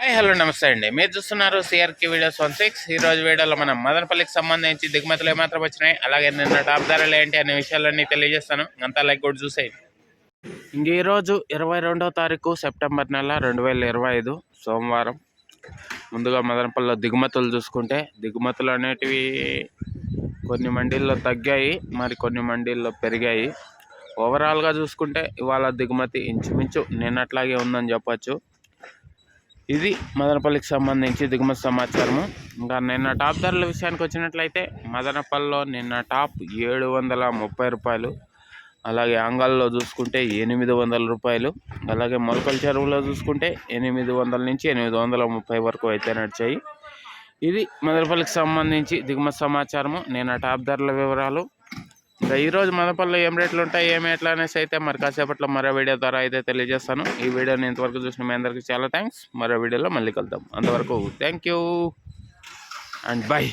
Hi hello నమస్తే అండి. మీరు చూస్తున్నారు సిఆర్కి వీడియోస్ వన్ సిక్స్ ఈ రోజు వీడియోలో మనం మదనపల్లికి సంబంధించి దిగుమతులు ఏమాత్రం వచ్చినాయి అలాగే నిన్న టాప్ ధరలు ఏంటి అనే విషయాలన్నీ తెలియజేస్తాను. అంతా లైక్ కూడా చూసేయండి. ఇంక ఈరోజు ఇరవై రెండో తారీఖు సెప్టెంబర్ నెల రెండు వేల ఇరవై ఐదు సోమవారం. ముందుగా మదనపల్లిలో దిగుమతులు చూసుకుంటే దిగుమతులు అనేటివి కొన్ని మండీల్లో తగ్గాయి మరి కొన్ని మండీల్లో పెరిగాయి. ఓవరాల్గా చూసుకుంటే ఇవాళ దిగుమతి ఇంచుమించు నిన్నట్లాగే ఉందని చెప్పొచ్చు. ఇది మదనపల్లికి సంబంధించి దిగుమతి సమాచారము. ఇంకా నిన్న టాప్ ధరల విషయానికి వచ్చినట్లయితే మదనపల్లిలో నిన్న టాప్ ఏడు వందల ముప్పై రూపాయలు అలాగే ఆంగాల్లో చూసుకుంటే ఎనిమిది వందల రూపాయలు అలాగే మొలకల చెరువులో చూసుకుంటే ఎనిమిది వందల నుంచి ఎనిమిది వందల ముప్పై వరకు అయితే నడిచాయి. ఇది మదనపల్లికి సంబంధించి దిగుమతి సమాచారము. నిన్న టాప్ ధరల వివరాలు ఇంకా ఈరోజు మదనపల్లిలో ఏం రేట్లు ఉంటాయి ఏమి ఎట్లా అనేసి అయితే మరి కాసేపట్లో మరో వీడియో ద్వారా అయితే తెలియజేస్తాను. ఈ వీడియోని ఇంతవరకు చూసిన మీ అందరికీ చాలా థ్యాంక్స్ మరో వీడియోలో మళ్ళీ కలుద్దాం. అంతవరకు థ్యాంక్ యూ అండ్ బాయ్